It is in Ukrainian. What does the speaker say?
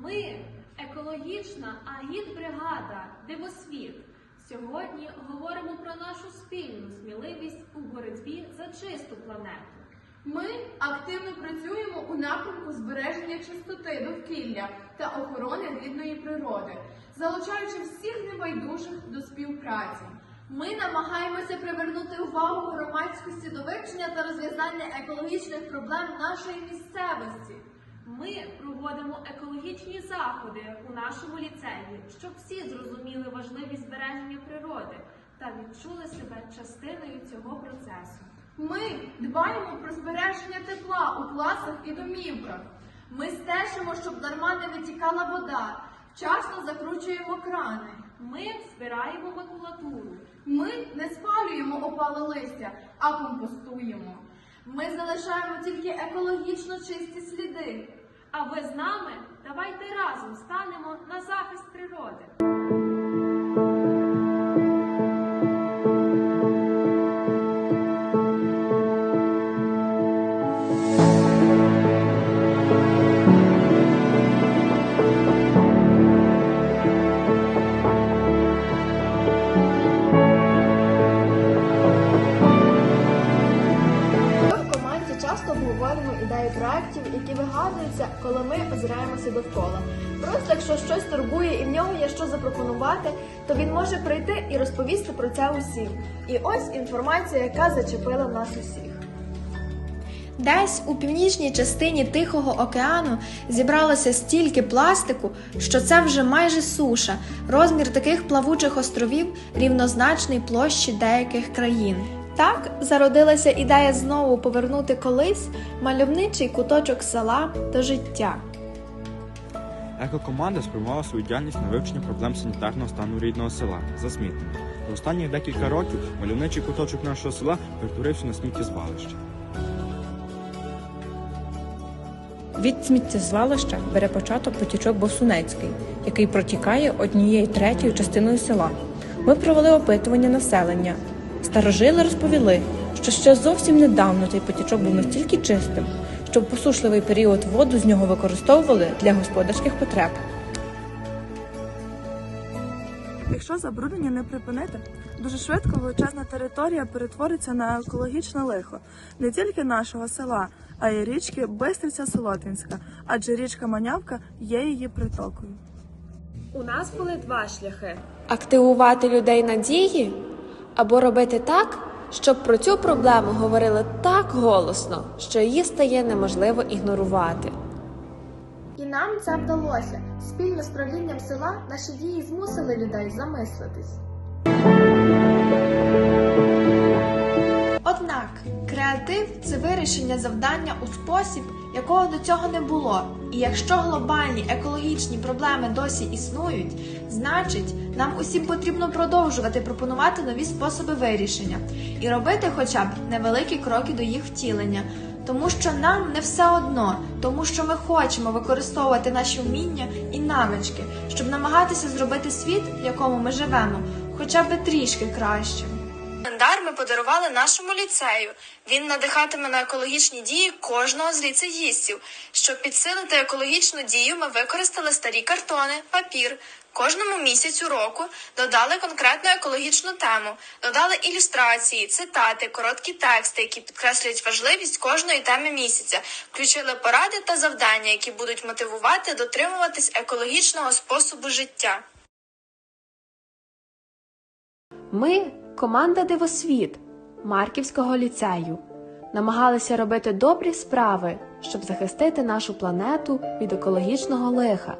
Ми екологічна агітбригада Дивосвіт. Сьогодні говоримо про нашу спільну сміливість у боротьбі за чисту планету. Ми активно працюємо у напрямку збереження чистоти довкілля та охорони рідної природи, залучаючи всіх небайдужих до співпраці. Ми намагаємося привернути увагу громадськості до вивчення та розв'язання екологічних проблем нашої місцевості. Ми проводимо екологічні заходи у нашому ліцеї, щоб всі зрозуміли важливість збереження природи та відчули себе частиною цього процесу. Ми дбаємо про збереження тепла у класах і домівках. Ми стежимо, щоб дарма не витікала вода, вчасно закручуємо крани. Ми збираємо макулатуру. Ми не спалюємо опале листя, а компостуємо. Ми залишаємо тільки екологічно чисті сліди. А ви з нами? Давайте разом станемо часто обговорюємо ідеї проєктів, які вигадуються, коли ми озираємося довкола. Просто якщо щось турбує і в нього є що запропонувати, то він може прийти і розповісти про це усім. І ось інформація, яка зачепила нас усіх. Десь у північній частині Тихого океану зібралося стільки пластику, що це вже майже суша. Розмір таких плавучих островів рівнозначний площі деяких країн. Так зародилася ідея знову повернути колись мальовничий куточок села до життя. Екокоманда спрямувала свою діяльність на вивчення проблем санітарного стану рідного села засмітнення. За останні декілька років мальовничий куточок нашого села перетворився на сміттєзвалище. Від сміттєзвалища бере початок потічок Босунецький, який протікає однією третьою частиною села. Ми провели опитування населення. Старожили розповіли, що ще зовсім недавно цей потічок був настільки чистим, що в посушливий період воду з нього використовували для господарських потреб. Якщо забруднення не припинити, дуже швидко величезна територія перетвориться на екологічне лихо не тільки нашого села, а й річки Бистриця Солотинська, адже річка Манявка є її притокою. У нас були два шляхи. Активувати людей надії або робити так, щоб про цю проблему говорили так голосно, що її стає неможливо ігнорувати. І нам це вдалося. Спільно з правлінням села наші дії змусили людей замислитись. Креатив це вирішення завдання у спосіб, якого до цього не було. І якщо глобальні екологічні проблеми досі існують, значить нам усім потрібно продовжувати пропонувати нові способи вирішення і робити хоча б невеликі кроки до їх втілення. Тому що нам не все одно, тому що ми хочемо використовувати наші вміння і навички, щоб намагатися зробити світ, в якому ми живемо, хоча б трішки кращим. Календар ми подарували нашому ліцею. Він надихатиме на екологічні дії кожного з ліцеїстів. Щоб підсилити екологічну дію, ми використали старі картони, папір. Кожному місяцю року додали конкретну екологічну тему, додали ілюстрації, цитати, короткі тексти, які підкреслюють важливість кожної теми місяця, включили поради та завдання, які будуть мотивувати дотримуватись екологічного способу життя. Ми команда Дивосвіт Марківського ліцею. Намагалися робити добрі справи, щоб захистити нашу планету від екологічного лиха.